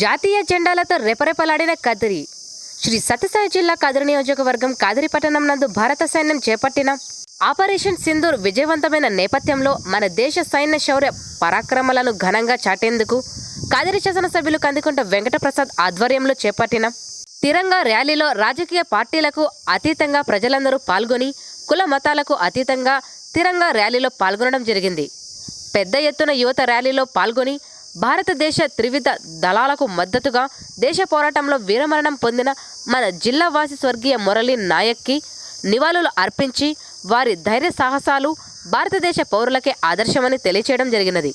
జాతీయ జెండాలతో రెపరెపలాడిన కదిరి. శ్రీ సత్యసాయి జిల్లా కదిరి నియోజకవర్గం కదిరి పట్టణం నందు భారత సైన్యం చేపట్టిన ఆపరేషన్ సింధూర్ విజయవంతమైన నేపథ్యంలో మన దేశ సైన్య శౌర్య పరాక్రమాలను ఘనంగా చాటేందుకు కాదిరి శాసనసభ్యులు కందికుంట వెంకటప్రసాద్ ఆధ్వర్యంలో చేపట్టిన తిరంగా ర్యాలీలో రాజకీయ పార్టీలకు అతీతంగా ప్రజలందరూ పాల్గొని కుల మతాలకు అతీతంగా తిరంగా ర్యాలీలో పాల్గొనడం జరిగింది. పెద్ద ఎత్తున యువత ర్యాలీలో పాల్గొని భారతదేశ త్రివిధ దళాలకు మద్దతుగా దేశ పోరాటంలో వీరమరణం పొందిన మన జిల్లా వాసి స్వర్గీయ మురళీ నాయక్కి నివాళులు అర్పించి వారి ధైర్య సాహసాలు భారతదేశ పౌరులకే ఆదర్శమని తెలియచేయడం జరిగినది.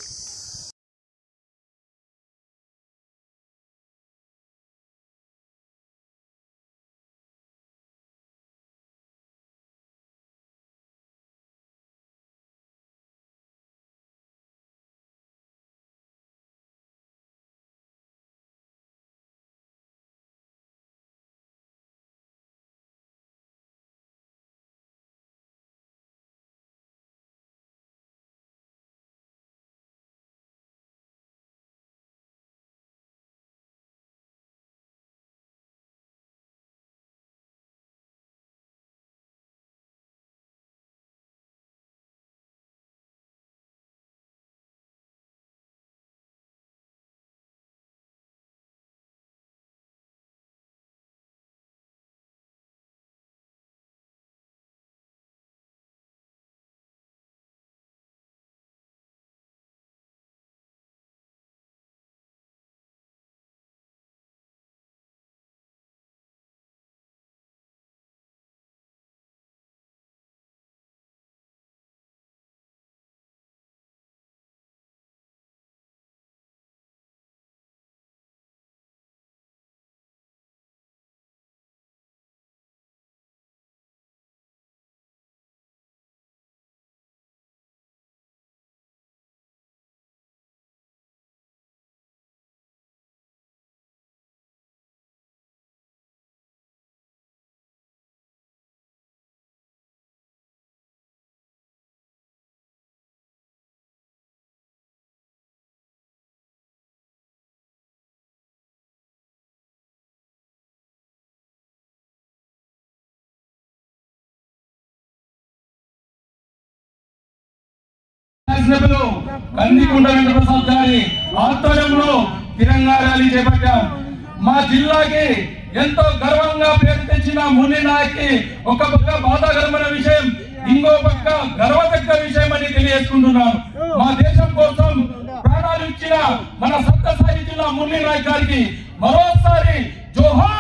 శాసనసభ్యులు కందికుంట వెంకటప్రసాద్ గారి ఆధ్వర్యంలో తిరంగా ర్యాలీ చేపట్టాం. మా జిల్లాకి ఎంతో గర్వంగా పేరు తెచ్చిన ముని నాయక్కి ఒక పక్క బాధాకరమైన విషయం ఇంకో పక్క గర్వతగ్గ విషయం అని తెలియజేసుకుంటున్నాను. మా దేశం కోసం ప్రాణాలు ఇచ్చిన మన సత్యసాయి జిల్లా ముని నాయక్ గారికి మరోసారి జోహార్